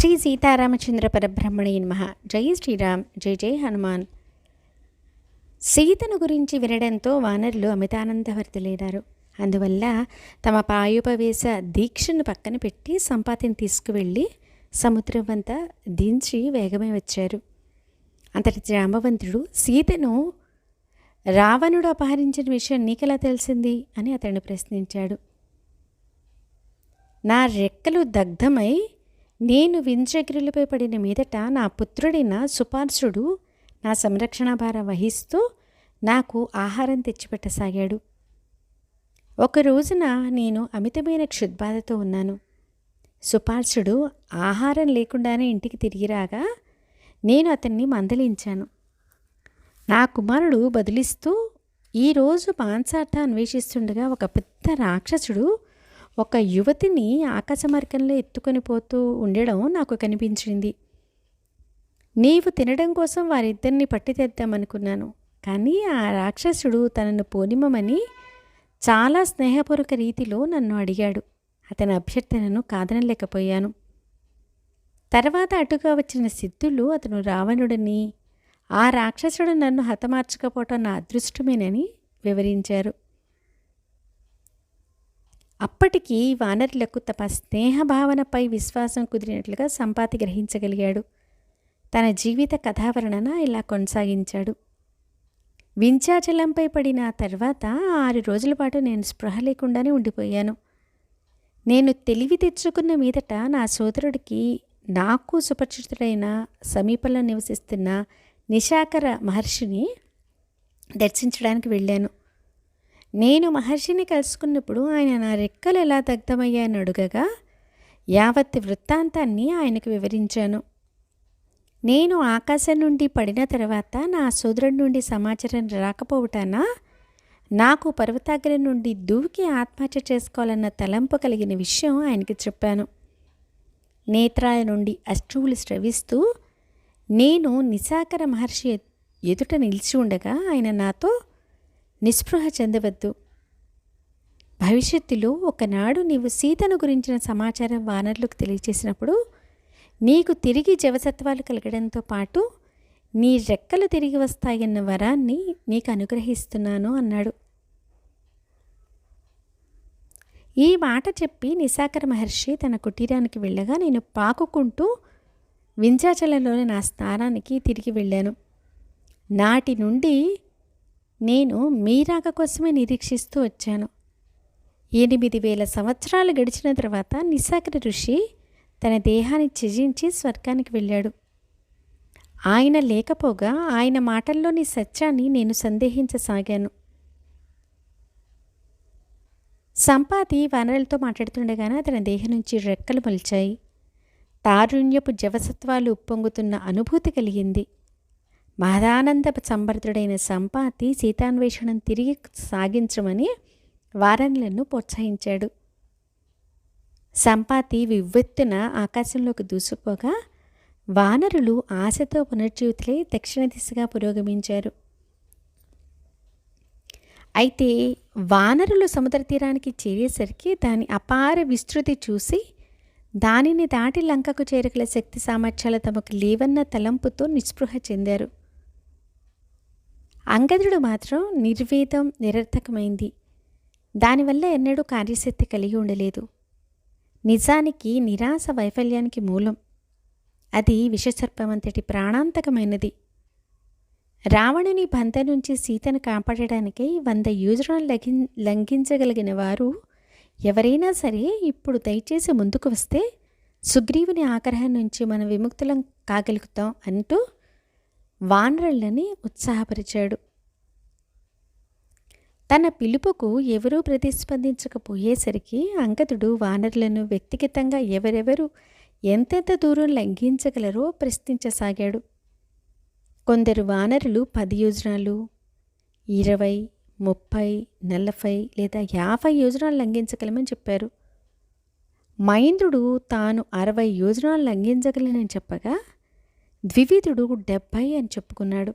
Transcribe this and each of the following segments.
శ్రీ సీతారామచంద్ర పరబ్రహ్మణి నమః. జై శ్రీరామ్ జై జై హనుమాన్. సీతను గురించి వినడంతో వానరులు అమితానందభరితులైనారు అందువల్ల తమ పాయుపవేశ దీక్షను పక్కన పెట్టి సంపాతిని తీసుకువెళ్ళి సముద్రం అంతా దించి వేగమే వచ్చారు. అంతటి జాంబవంతుడు సీతను రావణుడు అపహరించిన విషయం నీకెలా తెలిసింది అని అతన్ని ప్రశ్నించాడు. నా రెక్కలు దగ్ధమై నేను వింధ్రగిరులపై పడిన మీదట నా పుత్రుడైన సుపార్శుడు నా సంరక్షణ భారం వహిస్తూ నాకు ఆహారం తెచ్చిపెట్టసాగాడు. ఒక రోజున నేను అమితమైన క్షుద్బాధతో ఉన్నాను. సుపార్శుడు ఆహారం లేకుండానే ఇంటికి తిరిగి రాగా నేను అతన్ని మందలించాను. నా కుమారుడు బదిలిస్తూ ఈరోజు మాంసార్థ అన్వేషిస్తుండగా ఒక పెద్ద రాక్షసుడు ఒక యువతిని ఆకాశమార్గంలో ఎత్తుకొని పోతూ ఉండడం నాకు కనిపించింది. నీవు తినడం కోసం వారిద్దరిని పట్టి తెద్దామనుకున్నాను. కానీ ఆ రాక్షసుడు తనను పోనిమని చాలా స్నేహపూర్వక రీతిలో నన్ను అడిగాడు. అతని అభ్యర్థనను కాదనలేకపోయాను. తర్వాత అటుగా వచ్చిన సిద్ధులు అతను రావణుడని ఆ రాక్షసుడు నన్ను హతమార్చకపోవటం నా అదృష్టమేనని వివరించారు. అప్పటికి వానరులకు తమ స్నేహభావనపై విశ్వాసం కుదిరినట్లుగా సంపాతి గ్రహించగలిగాడు. తన జీవిత కథావర్ణన ఇలా కొనసాగించాడు. వింఛాచలంపై పడిన తర్వాత ఆరు రోజుల పాటు నేను స్పృహ లేకుండానే ఉండిపోయాను. నేను తెలివి తెచ్చుకున్న మీదట నా సోదరుడికి నాకు సుపరిచితుడైన సమీపంలో నివసిస్తున్న నిశాకర మహర్షిని దర్శించడానికి వెళ్ళాను. నేను మహర్షిని కలుసుకున్నప్పుడు ఆయన నా రెక్కలు ఎలా దగ్ధమయ్యాయని అడుగగా యావత్ వృత్తాంతాన్ని ఆయనకు వివరించాను. నేను ఆకాశం నుండి పడిన తర్వాత నా సోదరుడి నుండి సమాచారం రాకపోవటాన? నాకు పర్వతాగ్రం నుండి దూకి ఆత్మహత్య చేసుకోవాలన్న తలంపు కలిగిన విషయం ఆయనకి చెప్పాను. నేత్రాల నుండి అశ్రువులు స్రవిస్తూ నేను నిశాకర మహర్షి ఎదుట నిలిచి ఉండగా ఆయన నాతో నిస్పృహ చెందవద్దు. భవిష్యత్తులో ఒకనాడు నీవు సీతను గురించిన సమాచారం వానరులకు తెలియచేసినప్పుడు నీకు తిరిగి జవసత్వాలు కలగడంతో పాటు నీ రెక్కలు తిరిగి వస్తాయన్న వరాన్ని నీకు అనుగ్రహిస్తున్నాను అన్నాడు. ఈ మాట చెప్పి నిశాకర మహర్షి తన కుటీరానికి వెళ్ళగా నేను పాకుకుంటూ వింధ్యాచలంలోని నా స్థానానికి తిరిగి వెళ్ళాను. నాటి నుండి నేను మీ రాక కోసమే నిరీక్షిస్తూ వచ్చాను. ఎనిమిది వేల సంవత్సరాలు గడిచిన తర్వాత నిశాకర ఋషి తన దేహాన్ని త్యజించి స్వర్గానికి వెళ్ళాడు. ఆయన లేకపోగా ఆయన మాటల్లోని సత్యాన్ని నేను సందేహించసాగాను. సంపాతి వనరులతో మాట్లాడుతుండగానే అతని దేహం నుంచి రెక్కలు మొలిచాయి. తారుణ్యపు జవసత్వాలు ఉప్పొంగుతున్న అనుభూతి కలిగింది. మహదానంద సంబర్ధుడైన సంపాతి సీతాన్వేషణం తిరిగి సాగించమని వారన్లను ప్రోత్సహించాడు. సంపాతి వివ్వెత్తున ఆకాశంలోకి దూసుకుపోగా వానరులు ఆశతో పునర్జీవితులై దక్షిణ దిశగా పురోగమించారు. అయితే వానరులు సముద్ర తీరానికి చేరేసరికి దాని అపార విస్తృతి చూసి దానిని దాటి లంకకు చేరగల శక్తి సామర్థ్యాలు తమకు లేవన్న తలంపుతో నిస్పృహ చెందారు. అంగదుడు మాత్రం నిర్వేదం నిరర్థకమైంది. దానివల్ల ఎన్నడూ కార్యశక్తి కలిగి ఉండలేదు. నిజానికి నిరాశ వైఫల్యానికి మూలం. అది విషసర్పమంతటి ప్రాణాంతకమైనది. రావణుని బంధ నుంచి సీతను కాపాడడానికి వంద యోజనాలు లగి లంఘించగలిగిన వారు ఎవరైనా సరే ఇప్పుడు దయచేసి ముందుకు వస్తే సుగ్రీవుని ఆగ్రహం నుంచి మనం విముక్తులం కాగలుగుతాం అంటూ వానరులని ఉత్సాహపరిచాడు. తన పిలుపుకు ఎవరూ ప్రతిస్పందించకపోయేసరికి అంగదుడు వానరులను వ్యక్తిగతంగా ఎవరెవరు ఎంతెంత దూరం లంఘించగలరో ప్రశ్నించసాగాడు. కొందరు వానరులు పది యోజనాలు ఇరవై ముప్పై నలభై లేదా యాభై యోజనాలు లంఘించగలమని చెప్పారు. మైంద్రుడు తాను అరవై యోజనాలు లంఘించగలనని చెప్పగా ద్వివిధుడు డెబ్భై అని చెప్పుకున్నాడు.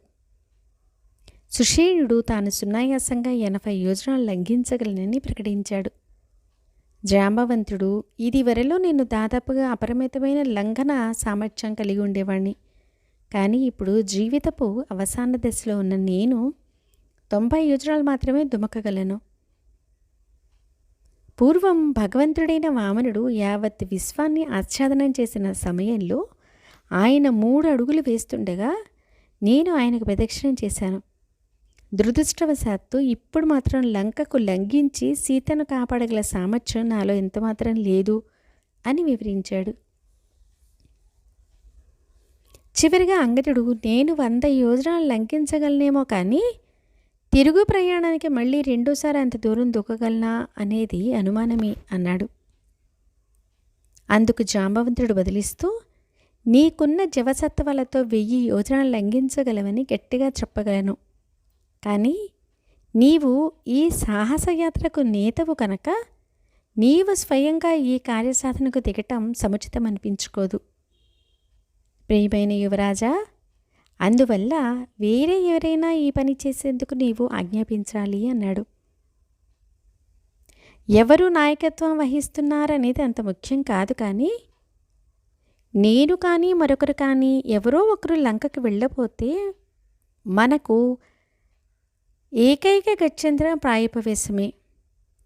సుషేణుడు తాను సున్నాయాసంగా ఎనభై యోజనాలు లంఘించగలనని ప్రకటించాడు. జాంబవంతుడు ఇదివరలో నేను దాదాపుగా అపరిమితమైన లంఘన సామర్థ్యం కలిగి ఉండేవాణ్ణి. కానీ ఇప్పుడు జీవితపు అవసాన దశలో ఉన్న నేను తొంభై యోజనాలు మాత్రమే దుమకగలను. పూర్వం భగవంతుడైన వామనుడు యావత్ విశ్వాన్ని ఆచ్ఛాదనం చేసిన సమయంలో ఆయన మూడు అడుగులు వేస్తుండగా నేను ఆయనకు ప్రదక్షిణం చేశాను. దురదృష్టవశాత్తు ఇప్పుడు మాత్రం లంకకు లంఘించి సీతను కాపాడగల సామర్థ్యం నాలో ఎంతమాత్రం లేదు అని వివరించాడు. చివరిగా అంగదుడు నేను వంద యోజనాలు లంఘించగలనేమో కానీ తిరుగు ప్రయాణానికి మళ్ళీ రెండోసారి అంత దూరం దూకగలనా అనేది అనుమానమే అన్నాడు. అందుకు జాంబవంతుడు బదిలిస్తూ నీకున్న జీవసత్వాలతో వెయ్యి యోజనలు లంఘించగలవని గట్టిగా చెప్పగలను. కానీ నీవు ఈ సాహసయాత్రకు నేతవు కనుక నీవు స్వయంగా ఈ కార్యసాధనకు దిగటం సముచితం అనిపించుకోదు ప్రియమైన యువరాజా అందువల్ల వేరే ఎవరైనా ఈ పని చేసేందుకు నీవు ఆజ్ఞాపించాలి అన్నాడు. ఎవరు నాయకత్వం వహిస్తున్నారనేది అంత ముఖ్యం కాదు కానీ నేను కానీ మరొకరు కానీ ఎవరో ఒకరు లంకకి వెళ్ళపోతే మనకు ఏకైక గచ్చంద్ర ప్రాయపవేశమే.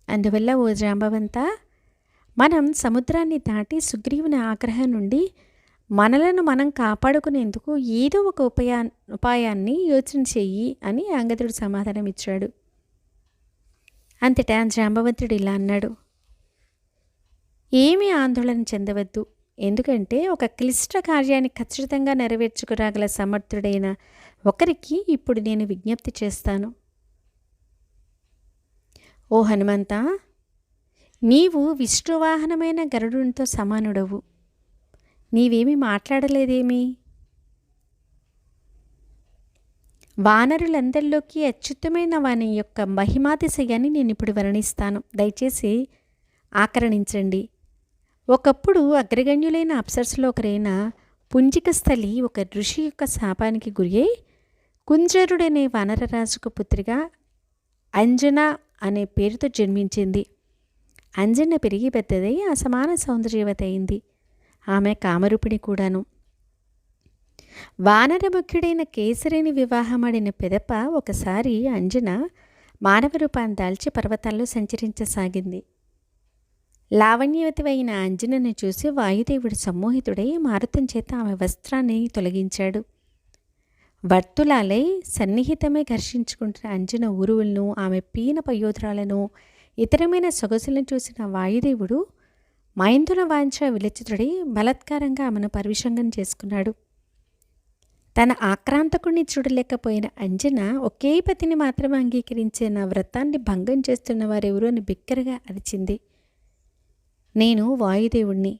అందువల్ల ఓ జాంబవంతా మనం సముద్రాన్ని దాటి సుగ్రీవుని ఆగ్రహం నుండి మనలను మనం కాపాడుకునేందుకు ఏదో ఒక ఉపాయా ఉపాయాన్ని యోచన చెయ్యి అని అంగదుడు సమాధానం ఇచ్చాడు. అంతటా జాంబవంతుడు ఇలా అన్నాడు. ఏమీ ఆందోళన చెందవద్దు. ఎందుకంటే ఒక క్లిష్ట కార్యాన్ని ఖచ్చితంగా నెరవేర్చుకురాగల సమర్థుడైన ఒకరికి ఇప్పుడు నేను విజ్ఞప్తి చేస్తాను. ఓ హనుమంత నీవు విష్ణువాహనమైన గరుడునితో సమానుడవు. నీవేమీ మాట్లాడలేదేమి? వానరులందరిలోకి అత్యుత్తమైన వాని యొక్క మహిమాతిశయాన్ని నేను ఇప్పుడు వర్ణిస్తాను. దయచేసి ఆకరణించండి. ఒకప్పుడు అగ్రగణ్యులైన అప్సర్స్లో ఒకరైన పుంజికస్థలి ఒక ఋషి యొక్క శాపానికి గురి అయి కుంజరుడనే వానరరాజుకు పుత్రిగా అంజన అనే పేరుతో జన్మించింది. అంజన పెరిగి పెద్దదై అసమాన సౌందర్యవత అయింది. ఆమె కామరూపిణి కూడాను. వానరముఖ్యుడైన కేసరిని వివాహమాడిన పెదప ఒకసారి అంజన మానవ రూపాన్ని దాల్చి పర్వతాల్లో సంచరించసాగింది. లావణ్యవతివైన అంజనను చూసి వాయుదేవుడు సమ్మోహితుడై మారుతం చేత ఆమె వస్త్రాన్ని తొలగించాడు. వర్తులాలై సన్నిహితమే ఘర్షించుకుంటున్న అంజన ఊరువులను ఆమె పీన పయోధరాలను ఇతరమైన సొగసులను చూసిన వాయుదేవుడు మైందున వాంఛ విలచితుడి బలత్కారంగా ఆమెను పరివిషంగం చేసుకున్నాడు. తన ఆక్రాంతకుణ్ణి చూడలేకపోయిన అంజన ఒకే పతిని మాత్రమే అంగీకరించే నా వ్రతాన్ని భంగం చేస్తున్న వారెవరు అని బిక్కరగా అరిచింది. నేను వాయుదేవుణ్ణి.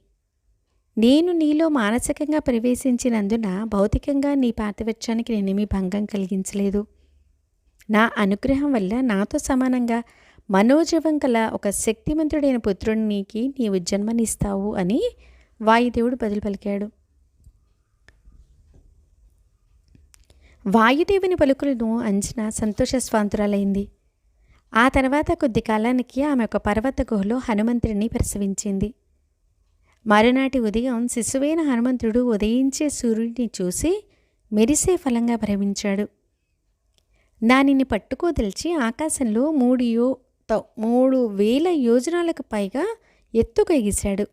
నేను నీలో మానసికంగా ప్రవేశించినందున భౌతికంగా నీ పాతివత్యానికి నేనేమీ భంగం కలిగించలేదు. నా అనుగ్రహం వల్ల నాతో సమానంగా మనోజీవం గల ఒక శక్తిమంతుడైన పుత్రునికి నీవు జన్మనిస్తావు అని వాయుదేవుడు బదులు పలికాడు. వాయుదేవుని పలుకులను అంచనా సంతోష స్వాంతురాలైంది. ఆ తర్వాత కొద్ది కాలానికి ఆమె ఒక పర్వత గుహలో హనుమంతుడిని ప్రసవించింది. మరునాటి ఉదయం శిశువైన హనుమంతుడు ఉదయించే సూర్యుడిని చూసి మెరిసే ఫలంగా భ్రమించాడు. దానిని పట్టుకోదలిచి ఆకాశంలో మూడు యో మూడు వేల యోజనాలకు పైగా ఎత్తుకు ఎగిశాడు.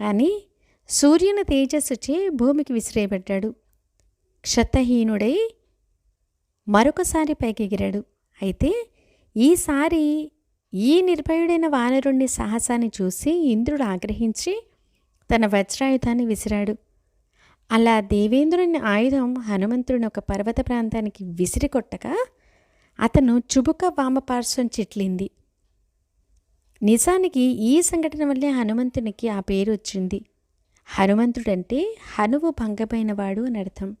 కానీ సూర్యుని తేజస్సుచే భూమికి విసిరేయబడ్డాడు. క్షతహీనుడై మరొకసారి పైకి ఎగిరాడు అయితే ఈసారి ఈ నిర్భయుడైన వానరుణ్ణి సాహసాన్ని చూసి ఇంద్రుడు ఆగ్రహించి తన వజ్రాయుధాన్ని విసిరాడు. అలా దేవేంద్రుని ఆయుధం హనుమంతుడిని ఒక పర్వత ప్రాంతానికి విసిరి కొట్టగా అతను చుబుక వామపార్శ్వం చిట్లింది. నిజానికి ఈ సంఘటన వల్లే హనుమంతునికి ఆ పేరు వచ్చింది. హనుమంతుడంటే హనువు భంగమైనవాడు అని అర్థం.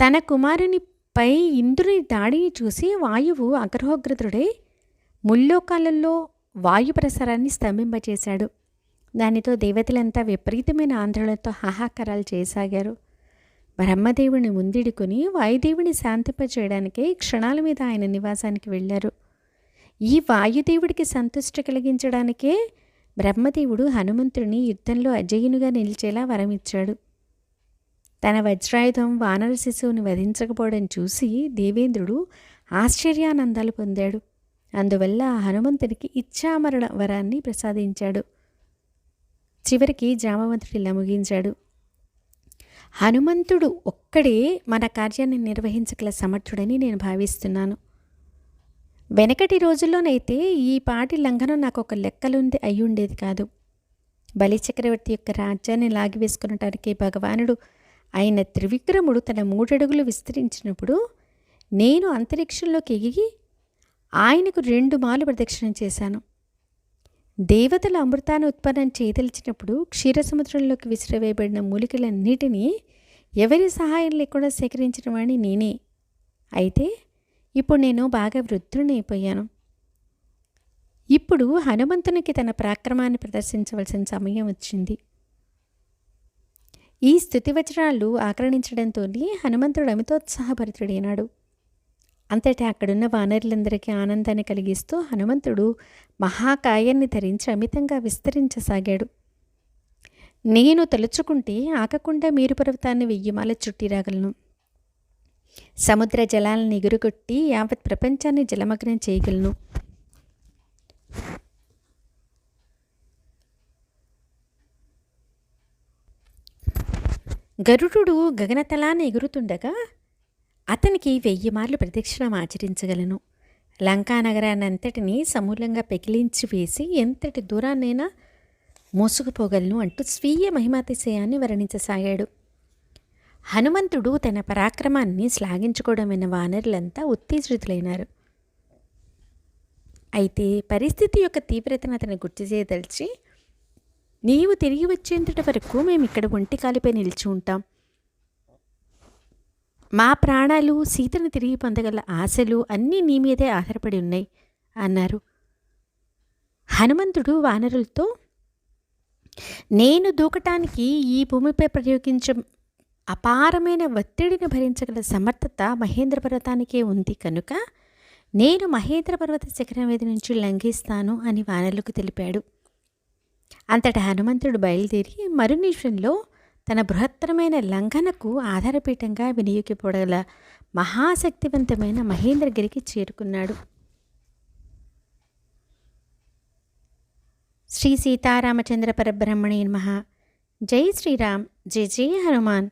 తన కుమారుని పై ఇంద్రుని దాడిని చూసి వాయువు అగ్రహోగ్రతుడై ముల్లోకాలలో వాయు ప్రసారాన్ని స్తంభింపచేశాడు. దానితో దేవతలంతా విపరీతమైన ఆందోళనతో హాహాకారాలు చేయసాగారు. బ్రహ్మదేవుని ముందిడుకుని వాయుదేవుని శాంతింపచేయడానికై క్షణాల మీద ఆయన నివాసానికి వెళ్ళారు. ఈ వాయుదేవుడికి సంతుష్టి కలిగించడానికే బ్రహ్మదేవుడు హనుమంతుడిని యుద్ధంలో అజయునుగా నిలిచేలా వరమిచ్చాడు. తన వజ్రాయుధం వానర శిశువుని వధించకపోవడం చూసి దేవేంద్రుడు ఆశ్చర్యానందాలు పొందాడు. అందువల్ల హనుమంతునికి ఇచ్ఛామరణ వరాన్ని ప్రసాదించాడు. చివరికి జామవంతుడు ఇలా ముగించాడు. హనుమంతుడు ఒక్కడే మన కార్యాన్ని నిర్వహించగల సమర్థుడని నేను భావిస్తున్నాను. వెనకటి రోజుల్లోనైతే ఈ పాటి లంఘనం నాకు ఒక లెక్కలుంది అయి ఉండేది కాదు. బలిచక్రవర్తి యొక్క రాజ్యాన్ని లాగివేసుకునటానికి భగవానుడు ఆయన త్రివిక్రముడు తన మూడడుగులు విస్తరించినప్పుడు నేను అంతరిక్షంలోకి ఎగిగి ఆయనకు రెండు మాలు ప్రదక్షిణ చేశాను. దేవతల అమృతాన్ని ఉత్పన్నం చేయదలిచినప్పుడు క్షీరసముద్రంలోకి విసిరవేయబడిన మూలికలన్నిటినీ ఎవరి సహాయం లేకుండా సేకరించిన వాడిని నేనే. అయితే ఇప్పుడు నేను బాగా వృద్ధుడైపోయాను ఇప్పుడు హనుమంతునికి తన పరాక్రమాన్ని ప్రదర్శించవలసిన సమయం వచ్చింది. ఈ స్థుతివచనాలు ఆకరణించడంతో హనుమంతుడు అమితోత్సాహభరితుడైనాడు అంతటా అక్కడున్న వానరులందరికీ ఆనందాన్ని కలిగిస్తూ హనుమంతుడు మహాకాయాన్ని ధరించి అమితంగా విస్తరించసాగాడు. నేను తలుచుకుంటే ఆకకుండా మీరు పర్వతాన్ని వెయ్యిమాల చుట్టి రాగలను. సముద్ర జలాలను ఎగురుగొట్టి యావత్ ప్రపంచాన్ని జలమగ్నం చేయగలను. గరుడు గగనతలాన్ని ఎగురుతుండగా అతనికి వెయ్యి మార్లు ప్రదక్షిణం ఆచరించగలను. లంకా నగరాన్ని సమూలంగా పెకిలించి వేసి ఎంతటి దూరాన్నైనా మోసుకుపోగలను అంటూ స్వీయ మహిమాతిశయాన్ని వర్ణించసాగాడు. హనుమంతుడు తన పరాక్రమాన్ని శ్లాఘించుకోవడం విన్న వానరులంతా ఉత్తేజితులైనారు. అయితే పరిస్థితి యొక్క తీవ్రతను అతను గుర్తు చేయదలిచి నీవు తిరిగి వచ్చేంతటి వరకు మేము ఇక్కడ ఒంటి కాలిపై నిలిచి ఉంటాం. మా ప్రాణాలు సీతను తిరిగి పొందగల ఆశలు అన్నీ నీ మీదే ఆధారపడి ఉన్నాయి అన్నారు. హనుమంతుడు వానరులతో నేను దూకటానికి ఈ భూమిపై ప్రయోగించ అపారమైన ఒత్తిడిని భరించగల సమర్థత మహేంద్ర పర్వతానికే ఉంది కనుక నేను మహేంద్ర పర్వత శిఖరం మీద నుంచి లంఘిస్తాను అని వానరులకు తెలిపాడు. అంతటా హనుమంతుడు బయలుదేరి మరునిమిషంలో తన బృహత్తరమైన లంఘనకు ఆధారపీఠంగా వినియోగిపడగల మహాశక్తివంతమైన మహేంద్రగిరికి చేరుకున్నాడు. శ్రీ సీతారామచంద్ర పరబ్రహ్మణి నమ. జై శ్రీరామ్. జై జై హనుమాన్.